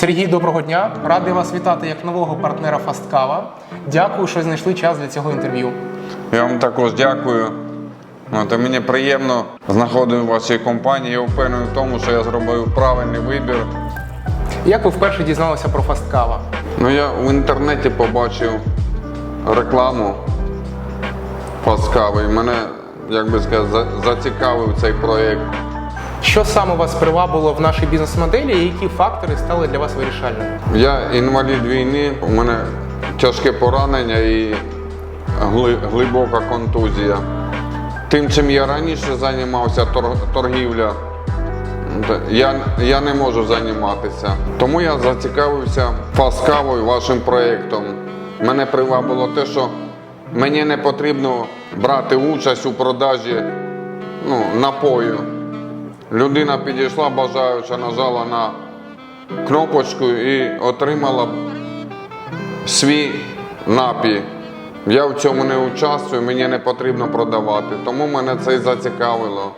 Сергій, доброго дня. Радий вас вітати як нового партнера Фасткава. Дякую, що знайшли час для цього інтерв'ю. Я вам також дякую. І мені приємно знаходити в вашій компанії. Я впевнений в тому, що я зробив правильний вибір. Як ви вперше дізналися про Фасткава? Ну, я в інтернеті побачив рекламу Паскави і мене, як би сказати, зацікавив цей проєкт. Що саме вас привабило в нашій бізнес-моделі і які фактори стали для вас вирішальними? Я інвалід війни, у мене тяжке поранення і глибока контузія. Тим, чим я раніше займався, тор- торгівля, я, я не можу займатися. Тому я зацікавився фаскавою вашим проєктом. Мене привабило те, що мені не потрібно брати участь у продажі ну, напою. Людина підійшла, бажаюча, нажала на кнопочку і отримала свій напій. Я в цьому не участвую, мені не потрібно продавати, тому мене це і зацікавило.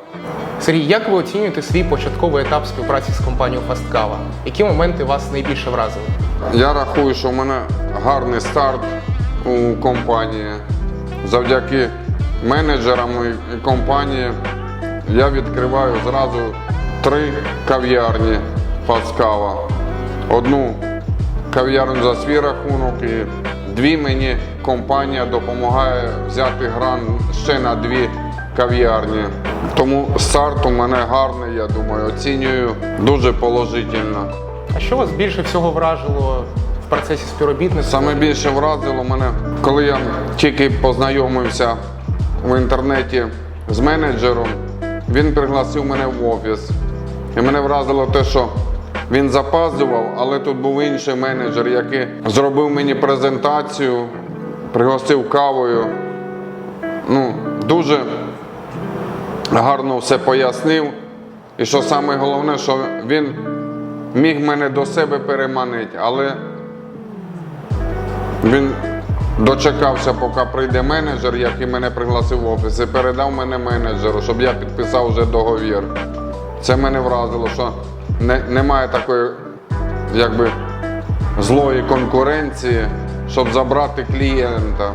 Сергій, як ви оцінюєте свій початковий етап співпраці з компанією Фасткава? Які моменти вас найбільше вразили? Я рахую, що в мене гарний старт у компанії. Завдяки менеджерам і компанії я відкриваю зразу три кав'ярні Паскава. Одну кав'ярню за свій рахунок і дві мені компанія допомагає взяти грант ще на дві кав'ярні. Тому старт у мене гарний, я думаю, оцінюю дуже положительно. А що вас більше всього вражило в процесі співробітництва? Саме більше вразило мене, коли я тільки познайомився в інтернеті з менеджером, він пригласив мене в офіс. І мене вразило те, що він запаздував, але тут був інший менеджер, який зробив мені презентацію, пригостив кавою. Ну, дуже гарно все пояснив. І що саме головне, що він міг мене до себе переманити, але він дочекався, поки прийде менеджер, який мене пригласив в офіс, і передав мене менеджеру, щоб я підписав вже договір. Це мене вразило, що не, немає такої якби, злої конкуренції, щоб забрати клієнта.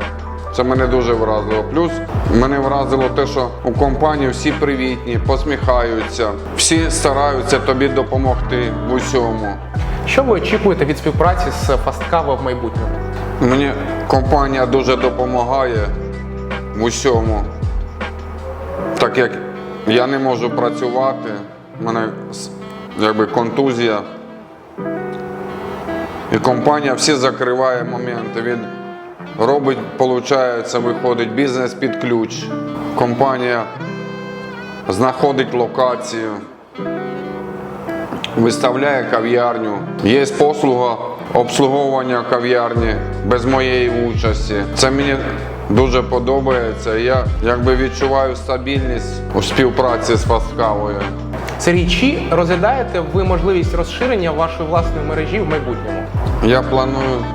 Це мене дуже вразило. Плюс мене вразило те, що у компанії всі привітні, посміхаються, всі стараються тобі допомогти в усьому. Що ви очікуєте від співпраці з Фасткава в майбутньому? Мені компанія дуже допомагає в усьому. Так як я не можу працювати, в мене якби контузія. І компанія всі закриває моменти. Він робить, виходить, виходить бізнес під ключ. Компанія знаходить локацію, виставляє кав'ярню. Є послуга обслуговування кав'ярні без моєї участі. Це мені дуже подобається. Я якби відчуваю стабільність у співпраці з Фаскавою. Сергій, чи розглядаєте ви можливість розширення вашої власної мережі в майбутньому? Я планую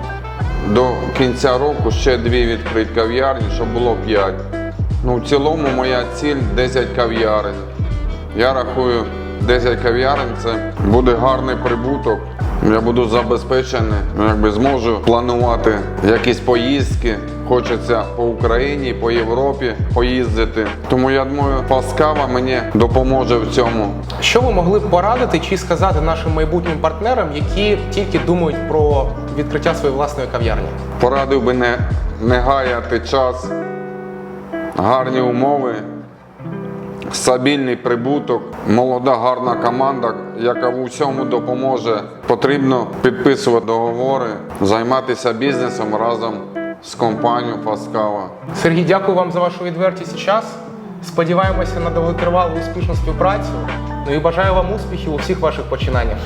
до кінця року ще дві відкрити кав'ярні, щоб було п'ять. Ну, в цілому моя ціль 10 кав'ярень. Я рахую, 10 кав'ярень це буде гарний прибуток. Я буду забезпечений, ну, якби зможу планувати якісь поїздки. Хочеться по Україні, по Європі поїздити. Тому я думаю, Паскава мені допоможе в цьому. Що ви могли б порадити чи сказати нашим майбутнім партнерам, які тільки думають про відкриття своєї власної кав'ярні? Порадив би не, не гаяти час, гарні умови, стабільний прибуток, молода гарна команда, яка в усьому допоможе. Потрібно підписувати договори, займатися бізнесом разом з компанією Фаскава. Сергій, дякую вам за вашу відвертість і час. Сподіваємося на довготривалу успішну співпрацю. Ну і бажаю вам успіхів у всіх ваших починаннях.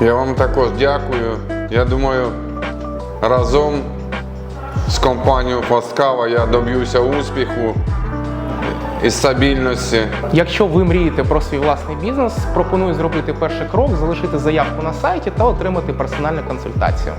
Я вам також дякую. Я думаю, разом з компанією Фаскава я доб'юся успіху і стабільності. Якщо ви мрієте про свій власний бізнес, пропоную зробити перший крок, залишити заявку на сайті та отримати персональну консультацію.